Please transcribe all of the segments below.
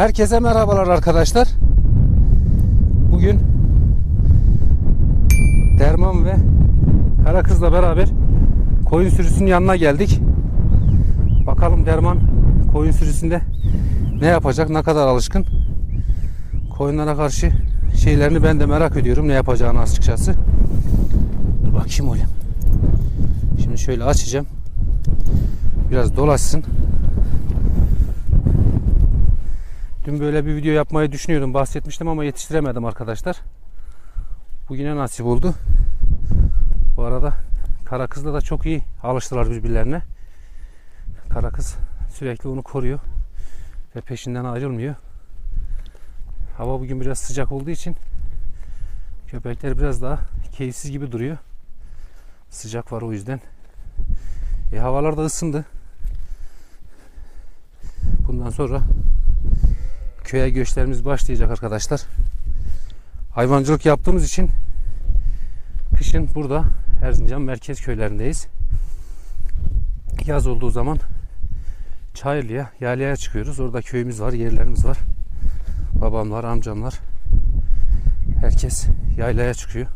Herkese merhabalar arkadaşlar. Bugün Derman ve Karakız'la beraber koyun sürüsünün yanına geldik. Bakalım Derman koyun sürüsünde ne yapacak, ne kadar alışkın. Koyunlara karşı şeylerini ben de merak ediyorum ne yapacağını açıkçası. Dur bakayım oğlum. Şimdi şöyle açacağım. Biraz dolaşsın. Dün böyle bir video yapmayı düşünüyordum. Bahsetmiştim ama yetiştiremedim arkadaşlar. Bugüne nasip oldu. Bu arada kara kızla da çok iyi alıştılar birbirlerine. Kara kız sürekli onu koruyor ve peşinden ayrılmıyor. Hava bugün biraz sıcak olduğu için köpekler biraz daha keyifsiz gibi duruyor. Sıcak var o yüzden. E, havalar da ısındı. Bundan sonra köye göçlerimiz başlayacak arkadaşlar. Hayvancılık yaptığımız için kışın burada Erzincan merkez köylerindeyiz. Yaz olduğu zaman Çayırlı'ya, Yalya'ya çıkıyoruz. Orada köyümüz var, yerlerimiz var. Babamlar, amcamlar. Herkes yaylaya çıkıyor.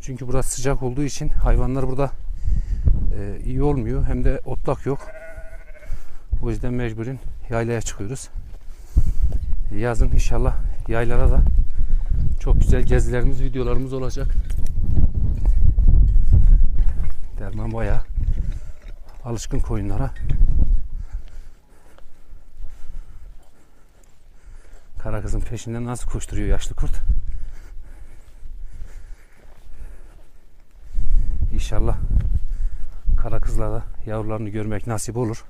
Çünkü burası sıcak olduğu için hayvanlar burada e, iyi olmuyor. Hem de otlak yok. O yüzden mecburen yaylaya çıkıyoruz. Yazın inşallah yaylara da çok güzel gezilerimiz, videolarımız olacak. Derman bayağı alışkın koyunlara. Kara kızın peşinden nasıl koşturuyor yaşlı kurt. İnşallah kara kızla da yavrularını görmek nasip olur.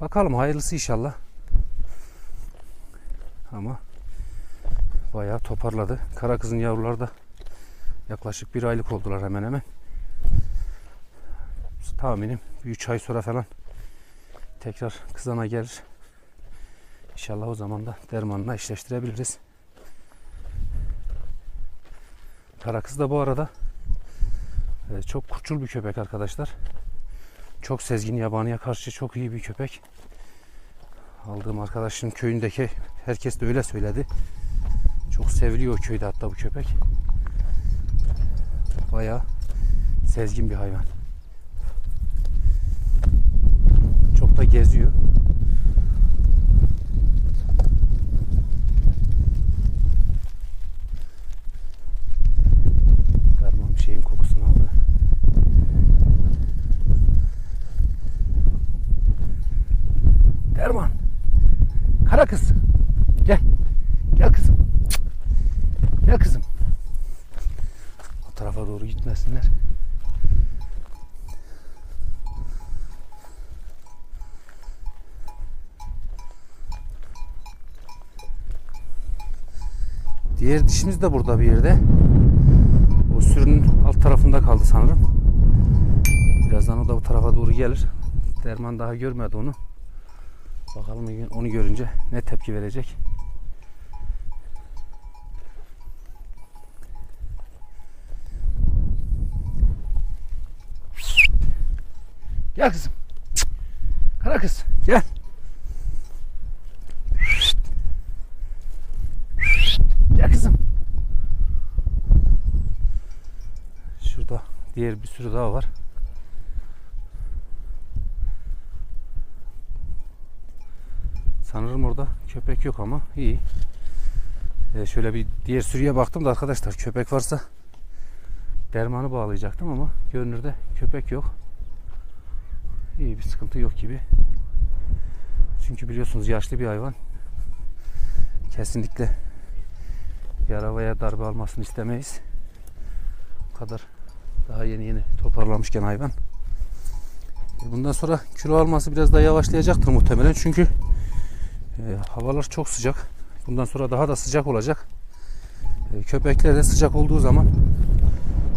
Bakalım hayırlısı inşallah. Ama bayağı toparladı. Kara kızın yavruları da yaklaşık bir aylık oldular hemen hemen. Tahminim bir üç ay sonra falan tekrar kızana gelir. İnşallah o zaman da dermanla eşleştirebiliriz. Kara kız da bu arada e, çok kurtçul bir köpek arkadaşlar. Çok sezgin yabaniye karşı çok iyi bir köpek. Aldığım arkadaşın köyündeki herkes de öyle söyledi. Çok seviliyor köyde hatta bu köpek. Bayağı sezgin bir hayvan. Çok da geziyor. Derman bir şeyin kokusunu aldı. Derman. Kara kız. Gel. Gel kızım. Cık. Gel kızım. O tarafa doğru gitmesinler. Diğer dişimiz de burada bir yerde. O sürünün alt tarafında kaldı sanırım. Birazdan o da bu tarafa doğru gelir. Derman daha görmedi onu. Bakalım onu görünce ne tepki verecek. Gel kızım. Kara kız. Gel kızım. Şurada diğer bir sürü daha var. Sanırım orada köpek yok ama iyi. Ee, şöyle bir diğer sürüye baktım da arkadaşlar köpek varsa dermanı bağlayacaktım ama görünürde köpek yok. İyi bir sıkıntı yok gibi. Çünkü biliyorsunuz yaşlı bir hayvan. Kesinlikle yara darbe almasını istemeyiz. Bu kadar daha yeni yeni toparlamışken hayvan. Bundan sonra kilo alması biraz daha yavaşlayacaktır muhtemelen. Çünkü e, havalar çok sıcak. Bundan sonra daha da sıcak olacak. E, köpekler de sıcak olduğu zaman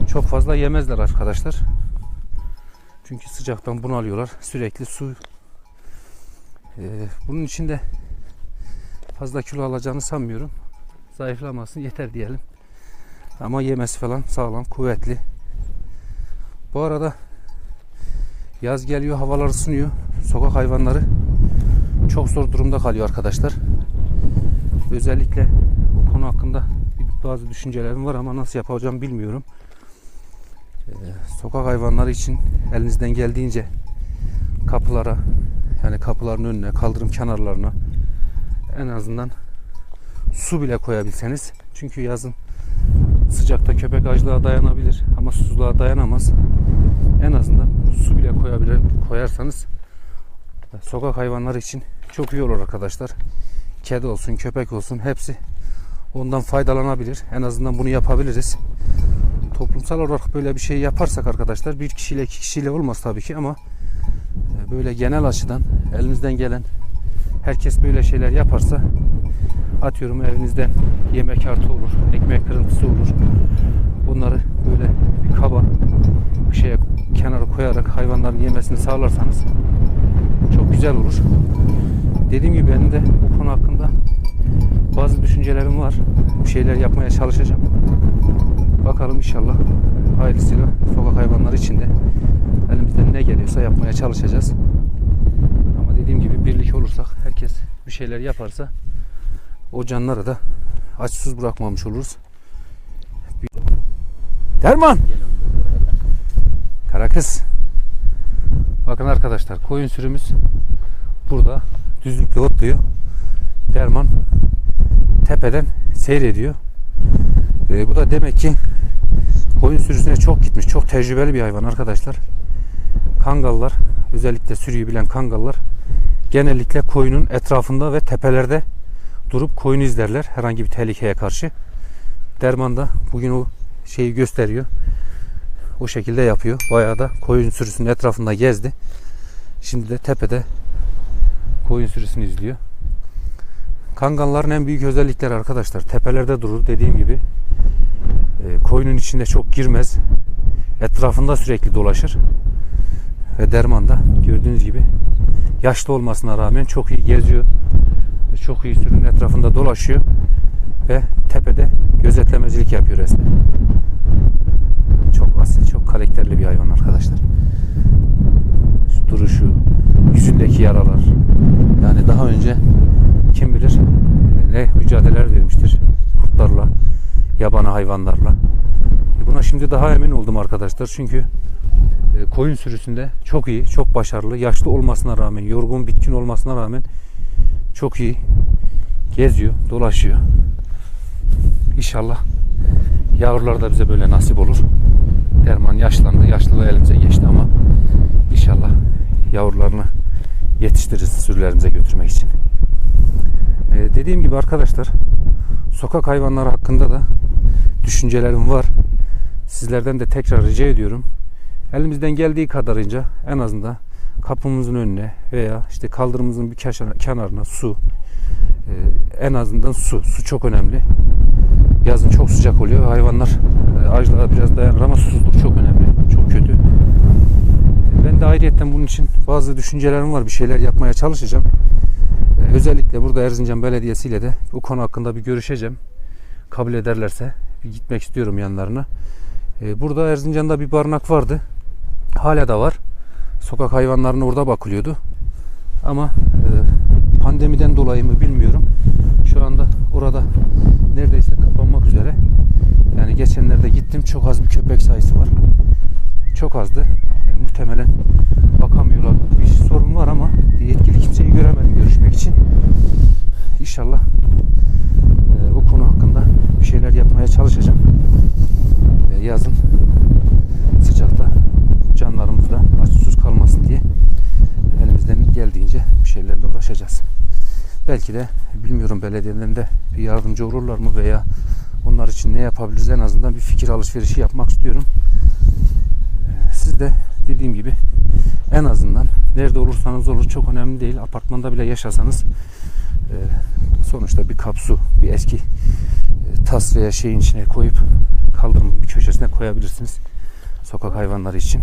çok fazla yemezler arkadaşlar. Çünkü sıcaktan bunalıyorlar. Sürekli su. E, bunun için de fazla kilo alacağını sanmıyorum. Zayıflamasın yeter diyelim. Ama yemesi falan sağlam, kuvvetli. Bu arada yaz geliyor, havalar ısınıyor. Sokak hayvanları çok zor durumda kalıyor arkadaşlar. özellikle bu konu hakkında bazı düşüncelerim var ama nasıl yapacağım bilmiyorum. Ee, sokak hayvanları için elinizden geldiğince kapılara yani kapıların önüne, kaldırım kenarlarına en azından su bile koyabilseniz. Çünkü yazın sıcakta köpek açlığa dayanabilir ama susuzluğa dayanamaz. En azından su bile koyabilir, koyarsanız sokak hayvanları için çok iyi olur arkadaşlar. Kedi olsun, köpek olsun hepsi ondan faydalanabilir. En azından bunu yapabiliriz. Toplumsal olarak böyle bir şey yaparsak arkadaşlar bir kişiyle iki kişiyle olmaz tabii ki ama e, böyle genel açıdan elimizden gelen herkes böyle şeyler yaparsa atıyorum evinizden yemek artı olur, ekmek kırıntısı olur. Bunları böyle bir kaba bir şeye kenara koyarak hayvanların yemesini sağlarsanız çok güzel olur. Dediğim gibi benim de bu konu hakkında bazı düşüncelerim var. Bir şeyler yapmaya çalışacağım. Bakalım inşallah hayırlısıyla sokak hayvanları için de elimizden ne geliyorsa yapmaya çalışacağız. Ama dediğim gibi birlik olursak herkes bir şeyler yaparsa o canları da açsız bırakmamış oluruz. Derman! Karakız. Bakın arkadaşlar koyun sürümüz burada düzlükte otluyor. Derman tepeden seyrediyor. Ee, bu da demek ki koyun sürüsüne çok gitmiş. Çok tecrübeli bir hayvan arkadaşlar. Kangallar özellikle sürüyü bilen kangallar genellikle koyunun etrafında ve tepelerde durup koyunu izlerler herhangi bir tehlikeye karşı. Derman da bugün o şeyi gösteriyor. O şekilde yapıyor. Bayağı da koyun sürüsünün etrafında gezdi. Şimdi de tepede koyun sürüsünü izliyor. Kangalların en büyük özellikleri arkadaşlar tepelerde durur dediğim gibi. E, koyunun içinde çok girmez. Etrafında sürekli dolaşır. Ve Derman da gördüğünüz gibi yaşlı olmasına rağmen çok iyi geziyor. Çok iyi sürünün etrafında dolaşıyor. Ve tepede gözetlemecilik yapıyor resmen. Çok asil, çok karakterli bir hayvan arkadaşlar. Şu duruşu, yüzündeki yaralar. Yani daha önce kim bilir ne mücadeleler vermiştir kurtlarla, yabani hayvanlarla. E, Buna şimdi daha emin oldum arkadaşlar. Çünkü e, koyun sürüsünde çok iyi, çok başarılı. Yaşlı olmasına rağmen, yorgun, bitkin olmasına rağmen çok iyi geziyor, dolaşıyor. İnşallah yavrular da bize böyle nasip olur. Derman yaşlandı, yaşlılığı elimize geçti ama inşallah yavrularını yetiştiririz sürülerimize götürmek için. Ee, dediğim gibi arkadaşlar sokak hayvanları hakkında da düşüncelerim var. Sizlerden de tekrar rica ediyorum. Elimizden geldiği kadarınca en azından kapımızın önüne veya işte kaldırımımızın bir kenarına su e, en azından su. Su çok önemli. Yazın çok sıcak oluyor. Hayvanlar e, açlığa biraz dayanır ama susuzluk çok önemli. Çok kötü. Ben de ayrıyetten bunun için bazı düşüncelerim var. Bir şeyler yapmaya çalışacağım. Özellikle burada Erzincan Belediyesi ile de bu konu hakkında bir görüşeceğim. Kabul ederlerse bir gitmek istiyorum yanlarına. Burada Erzincan'da bir barınak vardı. Hala da var. Sokak hayvanlarına orada bakılıyordu. Ama e, pandemiden dolayı mı bilmiyorum. Şu anda orada neredeyse kapanmak üzere. Yani geçenlerde gittim çok az bir köpek sayısı var. Çok azdı. Yani muhtemelen bakamıyorlar. Bir sorun var ama yetkili kimseyi göremedim görüşmek için. İnşallah e, bu konu hakkında bir şeyler yapmaya çalışacağım. E, yazın sıcakta canlarımız da aç susuz kalmasın diye elimizden geldiğince bir şeylerle uğraşacağız. Belki de bilmiyorum belediyeden de bir yardımcı olurlar mı veya onlar için ne yapabiliriz en azından bir fikir alışverişi yapmak istiyorum. Ee, Siz de dediğim gibi en azından nerede olursanız olur çok önemli değil. Apartmanda bile yaşasanız e, sonuçta bir kap su, bir eski e, tas veya şeyin içine koyup kaldırımın bir köşesine koyabilirsiniz. Sokak hayvanları için.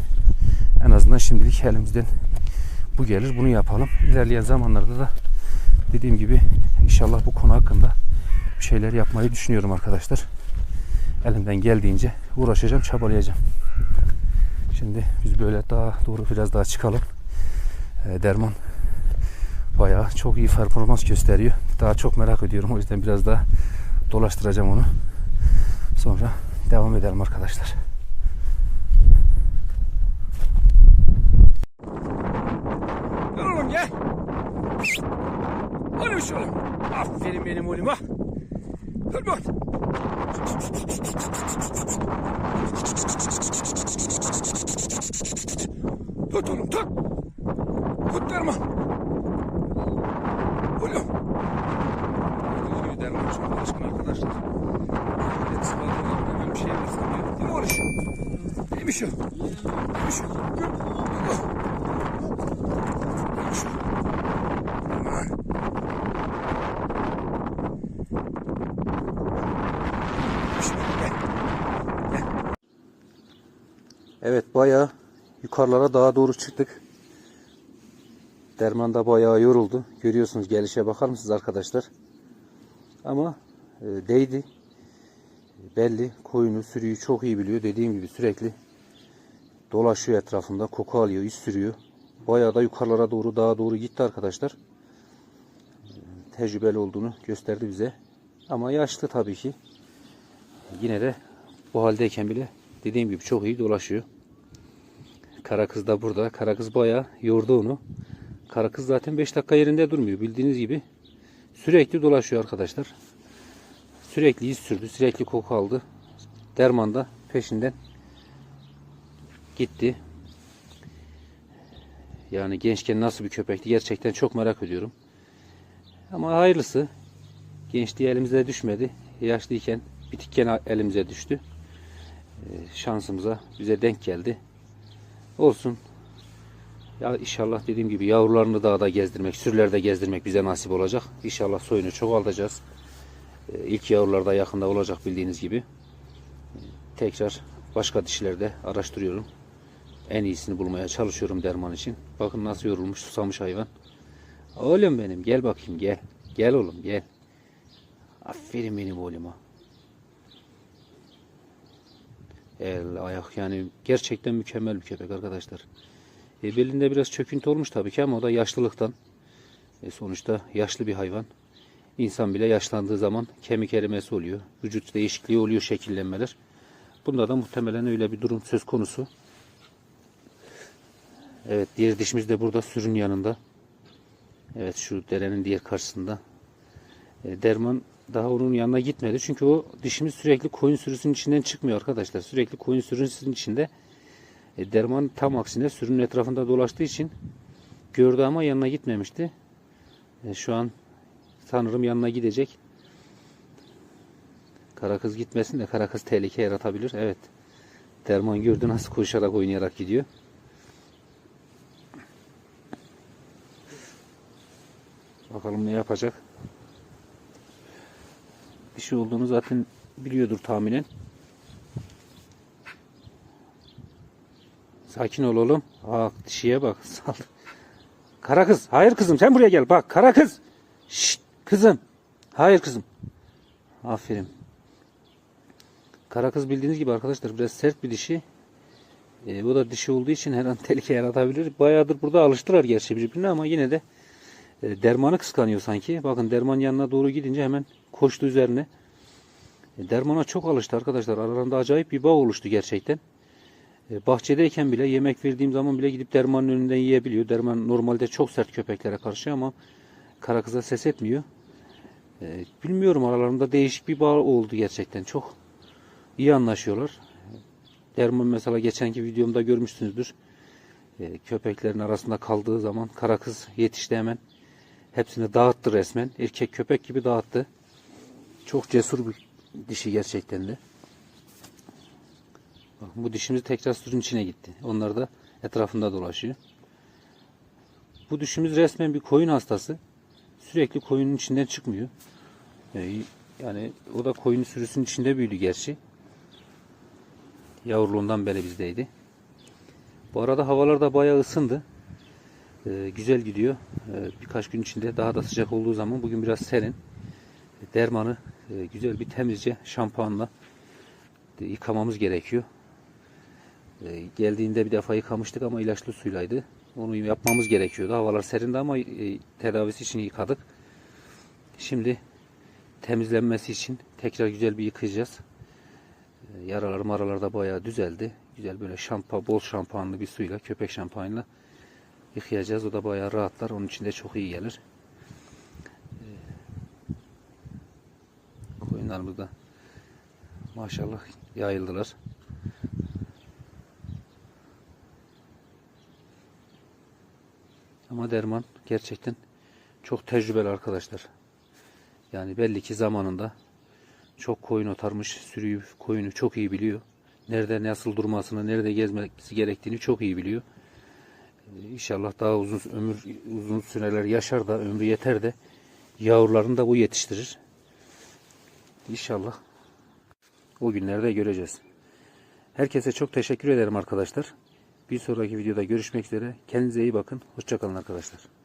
En azından şimdilik elimizden bu gelir. Bunu yapalım. İlerleyen zamanlarda da dediğim gibi inşallah bu konu hakkında bir şeyler yapmayı düşünüyorum arkadaşlar. Elimden geldiğince uğraşacağım, çabalayacağım. Şimdi biz böyle daha doğru biraz daha çıkalım. Ee, derman bayağı çok iyi performans gösteriyor. Daha çok merak ediyorum. O yüzden biraz daha dolaştıracağım onu. Sonra devam edelim arkadaşlar. Gel oğlum gel. Hadi oğlum. Aferin benim oğluma. Hadi bak. Tut oğlum tut. Tut derman. Oğlum. Gördüğünüz gibi derman çok alışkın arkadaşlar. Evet hemen bir şey var sanıyor. Değil mi oğlum? Neymiş o? Neymiş o? Neymiş o? Aman. Neymiş o? Gel. Gel. Evet bayağı yukarılara daha doğru çıktık. Derman da bayağı yoruldu. Görüyorsunuz gelişe bakar mısınız arkadaşlar? Ama e, değdi. Belli. Koyunu, sürüyü çok iyi biliyor. Dediğim gibi sürekli dolaşıyor etrafında. Koku alıyor, iz sürüyor. Bayağı da yukarılara doğru, daha doğru gitti arkadaşlar. E, Tecrübeli olduğunu gösterdi bize. Ama yaşlı tabii ki. Yine de bu haldeyken bile dediğim gibi çok iyi dolaşıyor. Kara kız da burada. Kara kız bayağı yordu onu. Kara kız zaten 5 dakika yerinde durmuyor. Bildiğiniz gibi sürekli dolaşıyor arkadaşlar. Sürekli iz sürdü. Sürekli koku aldı. Derman da peşinden gitti. Yani gençken nasıl bir köpekti gerçekten çok merak ediyorum. Ama hayırlısı. Gençliği elimize düşmedi. Yaşlıyken bitikken elimize düştü. Ee, şansımıza bize denk geldi. Olsun. Ya inşallah dediğim gibi yavrularını dağda gezdirmek, sürülerde gezdirmek bize nasip olacak. İnşallah soyunu çoğaltacağız. Ee, İlk yavrular da yakında olacak bildiğiniz gibi. Ee, Tekrar başka dişilerde araştırıyorum. En iyisini bulmaya çalışıyorum derman için. Bakın nasıl yorulmuş, susamış hayvan. Oğlum benim gel bakayım gel. Gel oğlum gel. Aferin benim oğluma. El, ayak yani gerçekten mükemmel bir köpek arkadaşlar. E, belinde biraz çöküntü olmuş tabii ki ama o da yaşlılıktan. E, sonuçta yaşlı bir hayvan. İnsan bile yaşlandığı zaman kemik erimesi oluyor. Vücut değişikliği oluyor şekillenmeler. Bunda da muhtemelen öyle bir durum söz konusu. Evet diğer dişimiz de burada sürün yanında. Evet şu derenin diğer karşısında. E, derman daha onun yanına gitmedi. Çünkü o dişimiz sürekli koyun sürüsünün içinden çıkmıyor arkadaşlar. Sürekli koyun sürüsünün içinde. E, derman tam aksine sürünün etrafında dolaştığı için gördü ama yanına gitmemişti. E, şu an sanırım yanına gidecek. Kara kız gitmesin de kara kız tehlike yaratabilir. Evet. Derman gördü nasıl koşarak oynayarak gidiyor. Bakalım ne yapacak. Bir şey olduğunu zaten biliyordur tahminen. Sakin ol oğlum. Bak dişiye bak. Sal. Kara kız. Hayır kızım sen buraya gel. Bak kara kız. Şşt kızım. Hayır kızım. Aferin. Kara kız bildiğiniz gibi arkadaşlar biraz sert bir dişi. E, bu da dişi olduğu için her an tehlike yaratabilir. Bayağıdır burada alıştılar gerçi birbirine ama yine de e, dermanı kıskanıyor sanki. Bakın derman yanına doğru gidince hemen koştu üzerine. E, dermana çok alıştı arkadaşlar. Aralarında acayip bir bağ oluştu gerçekten. E, bahçedeyken bile yemek verdiğim zaman bile gidip dermanın önünden yiyebiliyor. Derman normalde çok sert köpeklere karşı ama kara kıza ses etmiyor. E, bilmiyorum aralarında değişik bir bağ oldu gerçekten. Çok iyi anlaşıyorlar. Derman mesela geçenki videomda görmüşsünüzdür. Köpeklerin arasında kaldığı zaman kara kız yetişti hemen. Hepsini dağıttı resmen. Erkek köpek gibi dağıttı. Çok cesur bir dişi gerçekten de. Bak, bu dişimiz tekrar sürün içine gitti. Onlar da etrafında dolaşıyor. Bu dişimiz resmen bir koyun hastası. Sürekli koyunun içinden çıkmıyor. Yani o da koyun sürüsünün içinde büyüdü gerçi. Yavruluğundan beri bizdeydi. Bu arada havalar da bayağı ısındı. Ee, güzel gidiyor. Ee, birkaç gün içinde daha da sıcak olduğu zaman bugün biraz serin. Dermanı e, güzel bir temizce şampuanla e, yıkamamız gerekiyor. E, geldiğinde bir defa yıkamıştık ama ilaçlı suylaydı. Onu yapmamız gerekiyordu. Havalar serindi ama e, tedavisi için yıkadık. Şimdi temizlenmesi için tekrar güzel bir yıkayacağız. Ee, Yaralar maralar da bayağı düzeldi. Güzel böyle şampa, bol şampuanlı bir suyla, köpek şampuanıyla yıkayacağız. O da bayağı rahatlar. Onun için de çok iyi gelir. Ee, Koyunlarımız da maşallah yayıldılar. Ama Derman gerçekten çok tecrübeli arkadaşlar. Yani belli ki zamanında çok koyun otarmış, sürüyü, koyunu çok iyi biliyor. Nerede nasıl durmasını, nerede gezmesi gerektiğini çok iyi biliyor. İnşallah daha uzun ömür uzun süreler yaşar da ömrü yeter de yavrularını da bu yetiştirir. İnşallah o günlerde göreceğiz. Herkese çok teşekkür ederim arkadaşlar. Bir sonraki videoda görüşmek üzere. Kendinize iyi bakın. Hoşçakalın arkadaşlar.